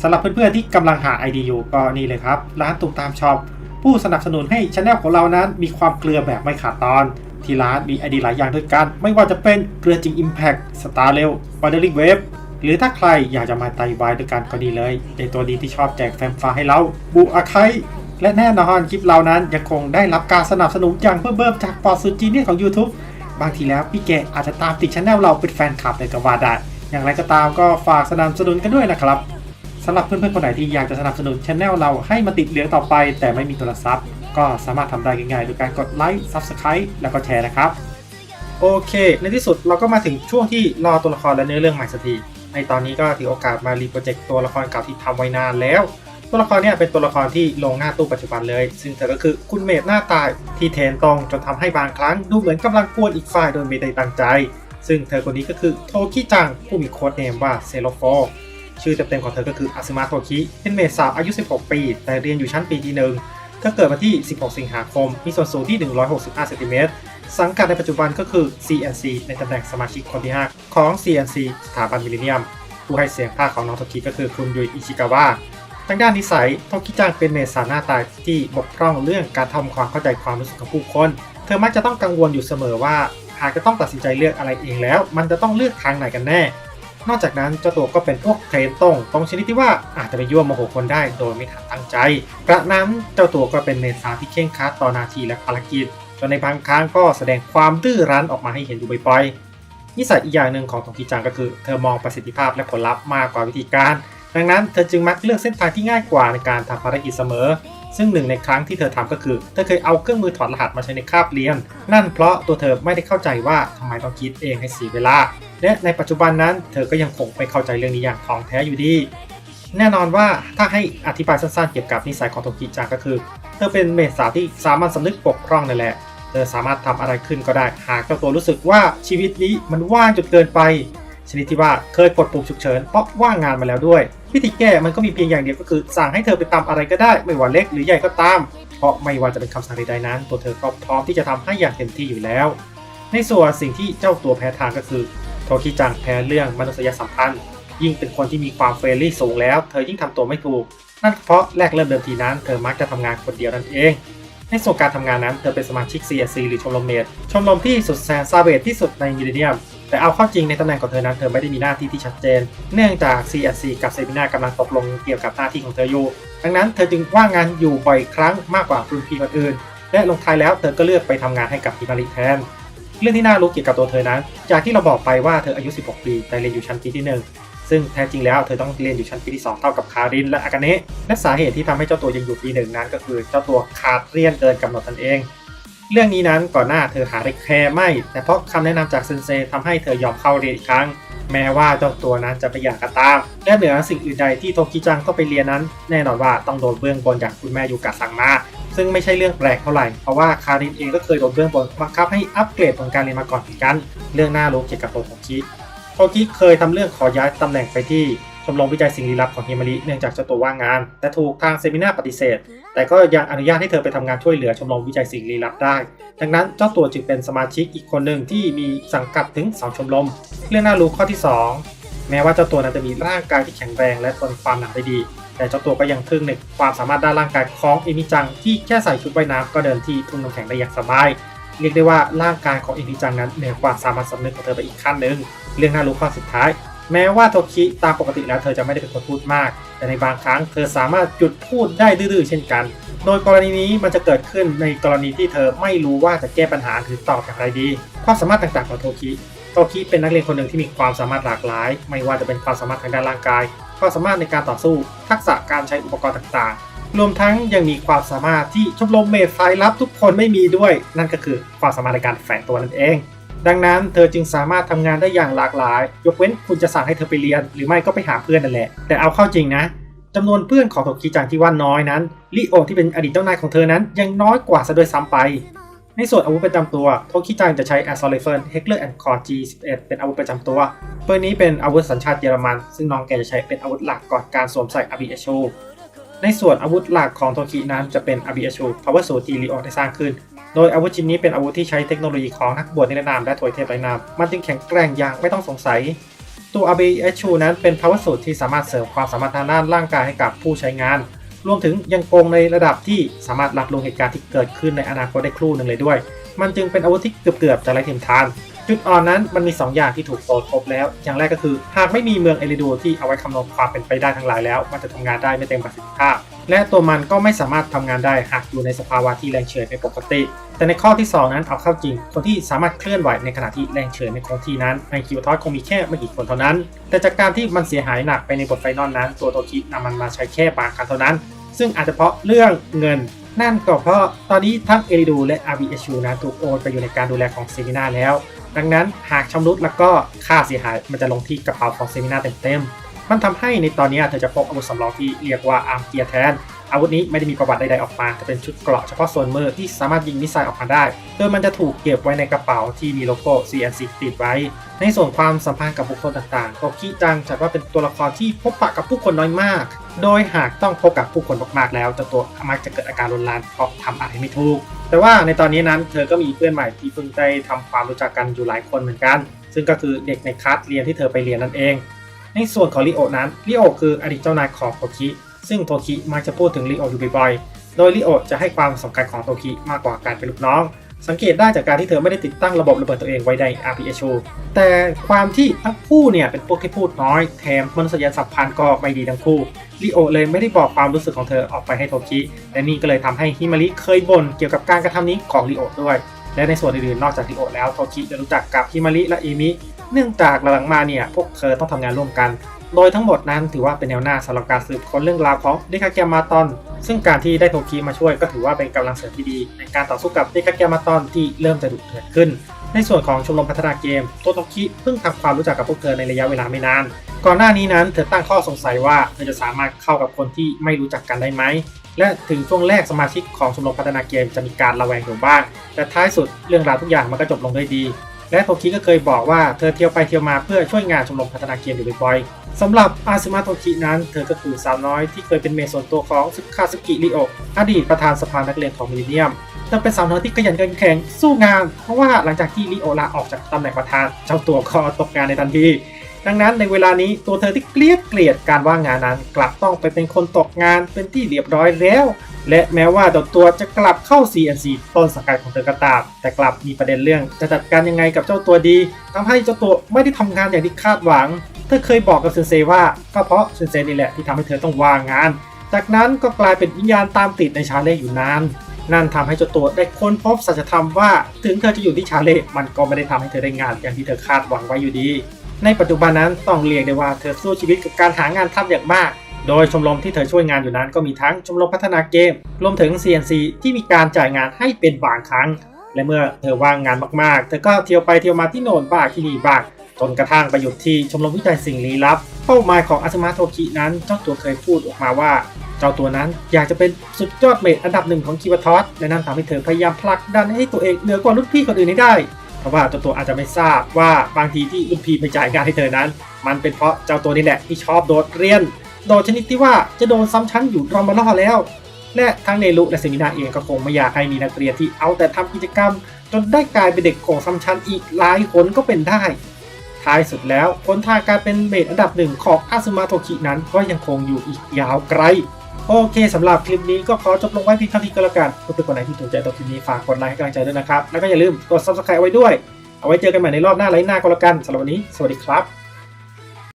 สำหรับเพื่อนๆที่กำลังหา ID อยู่ก็นี่เลยครับ ร้านตุ่มตามช็อปผู้สนับสนุนให้ช anel ของเรานั้นมีความเกลือแบบไม่ขาดตอน ที่ร้านมี ID หลายอย่างด้วยกัน ไม่ว่าจะเป็นเกลือจริง Impact Star เร็ว b o r d e r i n g Wave หรือถ้าใครอยากจะมาไต่วายด้วยกันก็ดีเลยในตัวดีที่ชอบแจกแฟมฟ้าให้เราบูอาไคและแน่นอนคลิปเรานั้นยังคงได้รับการสนับสนุนอย่างเบิ่มๆจากปอร์ซูจีเนียของ YouTube บางทีแล้วพี่แกอาจจะตามติดช anel เราเป็นแฟนคลับเลยก็ว่าได้อย่างไรก็ตามก็ฝากสนับสนุนกันด้วยนะครับ สำหรับเพื่อนๆคนไหนที่อยากจะสนับสนุนช anel เราให้มาติดเหลืองต่อไป แต่ไม่มีโทรศัพท์ก็สามารถทำได้ง่ายๆโดยการกดไลค์ Subscribe แล้วก็แชร์นะครับ โอเค ในที่สุดเราก็มาถึงช่วงที่รอตัวละครและเนื้อเรื่องใหม่สักทีในตอนนี้ก็ถือโอกาสมารีโปรเจกต์ตัวละครเก่าที่ทำไว้นานแล้ว ตัวละครเนี่ยเป็นตัวละครที่ลงหน้าตู้ปัจจุบันเลย ซึ่งเธอก็คือคุณเมดหน้าตายที่เทนตรงจนทำให้บางครั้งดูเหมือนกำลังกวนอีกฝ่ายโดยไม่ได้ตั้งใจ ซึ่งเธอคนนี้ก็คือโทคิจังผู้มีโค้ดเนมว่าเซโลโฟ ชื่อเต็มๆของเธอก็คืออาซึมะโทคิเป็นเมดสาวอายุ 16 ปี แต่เรียนอยู่ชั้นปีที่หนึ่งเธอเกิดวันที่ 16 สิงหาคม มีส่วนสูงที่ 165เซนติเมตรสังกัดในปัจจุบันก็คือ CNC ในตำแหน่งสมาชิกคนที่ 5 ของ CNC สถาบันมิลเลนเนียม ผู้ให้เสียงภาคของน้องโทคิก็คือคุณยุยอิชิกาวะทางด้านนิสัยโทคิจังเป็นเมดสาวหน้าตาที่บกพร่องเรื่องการทำความเข้าใจความรู้สึกของผู้คน เธอมักจะต้องกังวลอยู่เสมอว่าหากจะต้องตัดสินใจเลือกอะไรเองแล้ว มันจะต้องเลือกทางไหนกันแน่ นอกจากนั้นเจ้าตัวก็เป็นพวกเทรนตรงตรงชนิดที่ว่าอาจจะไปยั่วโมโหคนได้โดยไม่ทันตั้งใจ กระนั้นเจ้าตัวก็เป็นเมดสาที่เข่งคัดต่อนาทีและภารกิจ จนในบางครั้งก็แสดงความดื้อรั้นออกมาให้เห็นอยู่บ่อยๆนิสัยอีกอย่างหนึ่งของทงคิจังก็คือเธอมองประสิทธิภาพและผลลัพธ์มากกว่าวิธีการ ดังนั้นเธอจึงมักเลือกเส้นทางที่ง่ายกว่าในการทำภารกิจเสมอซึ่งหนึ่งในครั้งที่เธอทำก็คือ เธอเคยเอาเครื่องมือถอดรหัสมาใช้ในคาบเรียน นั่นเพราะตัวเธอไม่ได้เข้าใจว่าทำไมต้องคิดเองให้เสียเวลา และในปัจจุบันนั้นเธอก็ยังคงไม่เข้าใจเรื่องนี้อย่างท่องแท้อยู่ดี แน่นอนว่าถ้าให้อธิบายสั้นๆเกี่ยวกับนิสัยของโทกิจังก็คือ เธอเป็นเมดสาที่สามัญสำนึกปกพร่องนั่นแหละ เธอสามารถทำอะไรขึ้นก็ได้ หากเจ้าตัวรู้สึกว่าชีวิตนี้มันว่างจนเกินไป ชนิดที่ว่าเคยกดปุ่มฉุกเฉินเพราะว่างงานมาแล้วด้วย วิธีแก้มันก็มีเพียงอย่างเดียวก็คือ สั่งให้เธอไปทำอะไรก็ได้ ไม่ว่าเล็กหรือใหญ่ก็ตาม เพราะไม่ว่าจะเป็นคำสั่งใดๆนั้น ตัวเธอก็พร้อมที่จะทำให้อย่างเต็มที่อยู่แล้ว ในส่วนสิ่งที่เจ้าตัวแพ้ทางก็คือ โทคิจังแพ้เรื่องมนุษยสัมพันธ์ ยิ่งเป็นคนที่มีความเฟรนลี่สูงแล้ว เธอยิ่งทำตัวไม่ถูก นั่นเพราะแรกเริ่มเดิมทีนั้น เธอมักจะทำงานคนเดียวนั่นเอง ในส่วนการทำงานนั้น เธอเป็นสมาชิก CSC หรือชมรมเมดชมรมที่สุดแสนซาเวทที่สุดในมิลเลนเนียม แต่เอาเข้าจริงในตำแหน่งของเธอนั้น เธอไม่ได้มีหน้าที่ที่ชัดเจน เนื่องจาก CSC กับเซมินากำลังตกลงเกี่ยวกับหน้าที่ของเธออยู่ ดังนั้นเธอจึงว่างงานอยู่บ่อยครั้งมากกว่ารุ่นพี่คนอื่น และลงท้ายแล้วเธอก็เลือกไปทำงานให้กับฮิมาริแทน เรื่องที่น่ารู้เกี่ยวกับตัวเธอนั้น จากที่เราบอกไปว่าเธออายุ 16 ปีแต่เรียนอยู่ชั้นปีที่ 1 ซึ่งแท้จริงแล้วเธอต้องเรียนอยู่ชั้นปีที่ 2 เท่ากับคารินและอากาเนะและสาเหตุที่ทำให้เจ้าตัวยังอยู่ปีหนึ่งนั้น ก็คือเจ้าตัวขาดเรียนเกินกำหนดนั่นเอง เรื่องนี้นั้นก่อนหน้าเธอหาได้แคร์ไม่ แต่เพราะคำแนะนำจากเซนเซทำให้เธอยอมเข้าเรียนอีกครั้ง แม้ว่าเจ้าตัวนั้นจะไปอยากก็ตาม และเหนือสิ่งอื่นใดที่โทกิจังต้องไปเรียนนั้น แน่นอนว่าต้องโดนเบื้องบนจากคุณแม่ยูกะสั่งมา ซึ่งไม่ใช่เรื่องแปลกเท่าไหร่ เพราะว่าคารินเองก็เคยโดนเบื้องบนบังคับให้อัปเกรดผลการเรียนมาก่อนเหมือนกัน เรื่องน่ารู้เกี่ยวกับตัวโทคิโทคิเคยทำเรื่องขอย้ายตำแหน่งไปที่ชมรมวิจัยสิ่งลี้ลับของฮิมาริเนื่องจากเจ้าตัวว่างงาน แต่ถูกทางเซมินาปฏิเสธ แต่ก็ยังอนุญาตให้เธอไปทำงานช่วยเหลือชมรมวิจัยสิ่งลี้ลับได้ ดังนั้นเจ้าตัวจึงเป็นสมาชิกอีกคนหนึ่งที่มีสังกัดถึง 2 ชมรม เรื่องน่ารู้ข้อที่ 2 แม้ว่าเจ้าตัวนั้นจะมีร่างกายที่แข็งแรงและทนความหนาวได้ดี แต่เจ้าตัวก็ยังทึ่งในความสามารถด้านร่างกายของเอมิจัง ที่แค่ใส่ชุดว่ายน้ำก็เดินที่ทุ่งน้ำแข็งได้อย่างสบาย เรียกได้ว่าร่างกายของเอมิจังนั้นเหนือกว่าสามัญสำนึกของเธอไปอีกขั้นหนึ่งเรื่องน่ารู้ข้อสุดท้าย แม้ว่าโทคิตามปกติแล้วเธอจะไม่ได้เป็นคนพูดมาก แต่ในบางครั้งเธอสามารถหยุดพูดได้ดื้อๆเช่นกัน โดยกรณีนี้มันจะเกิดขึ้นในกรณีที่เธอไม่รู้ว่าจะแก้ปัญหาหรือตอบอย่างไรดี ความสามารถต่างๆของโทคิ โทคิเป็นนักเรียนคนหนึ่งที่มีความสามารถหลากหลาย ไม่ว่าจะเป็นความสามารถทางด้านร่างกาย ความสามารถในการต่อสู้ ทักษะการใช้อุปกรณ์ต่างๆ รวมทั้งยังมีความสามารถที่ชมรมเมดไฟลับทุกคนไม่มีด้วย นั่นก็คือความสามารถในการแฝงตัวนั่นเอง ดังนั้นเธอจึงสามารถทำงานได้อย่างหลากหลาย ยกเว้นคุณจะสั่งให้เธอไปเรียน หรือไม่ก็ไปหาเพื่อนนั่นแหละ แต่เอาเข้าจริงนะจำนวนเพื่อนของโทคิจังที่ว่าน้อยนั้นลิโอที่เป็นอดีตเจ้านายของเธอนั้นยังน้อยกว่าซะด้วยซ้ำไป ในส่วนอาวุธประจำตัวโทคิจังจะใช้ a s s a u l Rifle Heckler and Koch G11 เป็นอาวุธประจำตัว ปืนนี้เป็นอาวุธสัญชาติเยอรมัน ซึ่งน้องแกจะใช้เป็นอาวุธหลักก่อนการสวมใส่ a b i h u ในส่วนอาวุธหลักของโทคินั้นจะเป็น a b i h u Power Suit ที่ลีโอได้สร้างขึ้น โดยอาวุธชิ้นนี้เป็นอาวุธที่ใช้เทคโนโลยีของนักบวชนิรนามและถวยเทพไรนาม มันจึงแข็งแกร่งอย่างไม่ต้องสงสัย ตัว ABHU นั้นเป็น power suit ที่สามารถเสริมความสามารถทางด้านร่างกายให้กับผู้ใช้งาน รวมถึงยังโกงในระดับที่สามารถรับรู้เหตุการณ์ที่เกิดขึ้นในอนาคตได้ครู่หนึ่งเลยด้วย มันจึงเป็นอาวุธที่เกือบๆจะไร้เทียมทาน จุดอ่อนนั้นมันมี 2 อย่างที่ถูกโตครบแล้ว อย่างแรกก็คือ หากไม่มีเมืองเอริดูที่เอาไว้คำนวณความเป็นไปได้ทั้งหลายแล้ว มันจะทำงานได้ไม่เต็มประสิทธิภาพ และตัวมันก็ไม่สามารถทำงานได้หากอยู่ในสภาวะที่แรงเฉยเป็นปกติ แต่ในข้อที่ 2 นั้นเอาเข้าจริง คนที่สามารถเคลื่อนไหวในขณะที่แรงเฉยไม่คงที่นั้นในคิวทอสคงมีแค่ไม่กี่คนเท่านั้น แต่จากการที่มันเสียหายหนักไปในบทไฟนอลนั้น ตัวโตคินำมันมาใช้แค่บางครั้งเท่านั้น ซึ่งอาจจะเพราะเรื่องเงิน นั่นก็เพราะตอนนี้ทั้งเอริดูและ RBHU นั้นถูกโอนไปอยู่ในการดูแลของเซมินาแล้ว ดังนั้นหากชำรุดแล้วก็ค่าเสียหายมันจะลงที่กระเป๋าของเซมินาเต็มๆมันทำให้ในตอนนี้เธอจะพกอาวุธสำรองที่เรียกว่าอาร์มเกียร์แทนอาวุธนี้ไม่ได้มีประวัติใดๆออกมาแต่เป็นชุดเกราะเฉพาะส่วนมือที่สามารถยิงมิสไซล์ออกมาได้ โดยมันจะถูกเก็บไว้ในกระเป๋าที่มีโลโก้ CNC ติดไว้ ในส่วนความสัมพันธ์กับบุคคลต่างๆโตคิจังจัดว่าเป็นตัวละครที่พบปะกับผู้คนน้อยมาก โดยหากต้องพบกับผู้คนมากๆแล้วเจ้าตัวมักจะเกิดอาการรุนแรงเพราะทำอะไรไม่ถูก แต่ว่าในตอนนี้นั้นเธอก็มีเพื่อนใหม่ที่เพิ่งได้ทำความรู้จักกันอยู่หลายคนเหมือนกัน ซึ่งก็คือเด็กในคลาสเรียนที่เธอไปเรียนนั่นเอง ในส่วนของริโอนั้นริโอคืออดีตเจ้านายของโตคิซึ่งโตคิมักจะพูดถึงริโออยู่บ่อยๆโดยริโอจะให้ความสำคัญของโตคิมากกว่าการเป็นลูกน้อง สังเกตได้จากการที่เธอไม่ได้ติดตั้งระบบระเบิดตัวเองไว้ใน RPHU แต่ความที่ทั้งคู่เนี่ยเป็นพวกที่พูดน้อยแถมมนุษยสัมพันธ์ก็ไม่ดีทั้งคู่ริโอเลยไม่ได้บอกความรู้สึกของเธอออกไปให้โทคิและนี่ก็เลยทำให้ฮิมาริเคยบ่นเกี่ยวกับการกระทำนี้ของริโอด้วย และในส่วนอื่นๆนอกจากริโอแล้วโทคิจะรู้จักกับฮิมาริและอิมิเนื่องจากหลังมาเนี่ยพวกเธอต้องทำงานร่วมกัน โดยทั้งหมดนั้นถือว่าเป็นแนวหน้าสำหรับการสืบค้นเรื่องราวของเดคาแกมมาตอน ซึ่งการที่ได้โทคิมาช่วยก็ถือว่าเป็นกำลังเสริมที่ดี ในการต่อสู้กับเดคาแกมาตอนที่เริ่มจะดุเดือดขึ้น ในส่วนของชมรมพัฒนาเกมโตโตคิเพิ่งทำความรู้จักกับพวกเธอในระยะเวลาไม่นาน ก่อนหน้านี้นั้นเธอตั้งข้อสงสัยว่าเธอจะสามารถเข้ากับคนที่ไม่รู้จักกันได้ไหมและถึงช่วงแรกสมาชิกของชมรมพัฒนาเกมจะมีการระแวงอยู่บ้าง แต่ท้ายสุดเรื่องราวทุกอย่างมันก็จบลงด้วยดี และโทคิก็เคยบอกว่าเธอเที่ยวไปเที่ยวมาเพื่อช่วยงานชมรมพัฒนาเกมอยู่บ่อย สำหรับอาซึมะโทคินั้น เธอก็คือสาวน้อยที่เคยเป็นเมยส่วนตัวของซึคาสึกิริโออดีตประธานสภานักเรียนของมิลเลนเนียมเธอเป็นสาวน้อยที่ขยันแข็งสู้งาน เพราะว่าหลังจากที่ริโอลาออกจากตำแหน่งประธาน เจ้าตัวก็ตกงานในทันที ดังนั้นในเวลานี้ตัวเธอที่เกลียดเกลียดการว่างงานนั้น กลับต้องไปเป็นคนตกงานเป็นที่เรียบร้อยแล้ว และแม้ว่าเจ้าตัวจะกลับเข้า CNC ต้นสังกัดของเธอก็ตาม แต่กลับมีประเด็นเรื่องจะจัดการยังไงกับเจ้าตัวดีทำให้เจ้าตัวไม่ได้ทำงานอย่างที่คาดหวัง เธอเคยบอกกับเซนเซว่าก็เพราะเซนเซนี่แหละที่ทำให้เธอต้องว่างงาน จากนั้นก็กลายเป็นวิญญาณตามติดในชาเล่อยู่นานนั่นทำให้เจ้าตัวได้ค้นพบสัจธรรมว่า ถึงเธอจะอยู่ที่ชาเล่ มันก็ไม่ได้ทำให้เธอได้งานอย่างที่เธอคาดหวังไว้อยู่ดี ในปัจจุบันนั้นต้องเรียกได้ว่าเธอสู้ชีวิตกับการหางานทำอย่างมาก โดยชมรมที่เธอช่วยงานอยู่นั้นก็มีทั้งชมรมพัฒนาเกม รวมถึง CNC ที่มีการจ่ายงานให้เป็นบางครั้ง และเมื่อเธอว่างงานมากๆ เธอก็เที่ยวไปเที่ยวมาที่โน่นบ้างที่นี่บ้างจนกระทั่งไปหยุดที่ชมรมวิจัยสิ่งลี้ลับ เป้าหมายของอาซมะโทคินั้นเจ้าตัวเคยพูดออกมาว่า เจ้าตัวนั้นอยากจะเป็นสุดยอดเมดอันดับหนึ่งของคิวทอสและนั่นทำให้เธอพยายามผลักดันให้ตัวเองเหนือกว่ารุ่นพี่คนอื่นให้ได้ ราะว่าเจ้าตัวอาจจะไม่ทราบว่าบางทีที่รุ่นพี่ไม่จ่ายงานให้เธอนั้น มันเป็นเพราะเจ้าตัวนี่แหละที่ชอบโดดเรียน โดดชนิดที่ว่าจะโดนซ้ำชั้นอยู่รอมาล่อแล้ว และทั้งเนรุและเซมินาเองก็คงไม่อยากให้มีนักเรียนที่เอาแต่ทำกิจกรรม จนได้กลายเป็นเด็กโกงซ้ำชั้นอีกหลายคนก็เป็นได้ ท้ายสุดแล้วผลทางการเป็นเมดอันดับหนึ่งของอาซึมะโทคินั้นก็ยังคงอยู่อีกยาวไกล โอเคสำหรับคลิปนี้ก็ขอจบลงไว้เพียงเท่านี้ก็แล้วกันเพื่อนๆคนไหนที่ถูกใจตัวคลิปนี้ฝากกดไลค์ให้กำลังใจด้วยนะครับ แล้วก็อย่าลืมกด subscribe ไว้ด้วย เอาไว้เจอกันใหม่ในรอบหน้าไลฟ์หน้าก็แล้วกันสำหรับวันนี้ สวัสดีครับ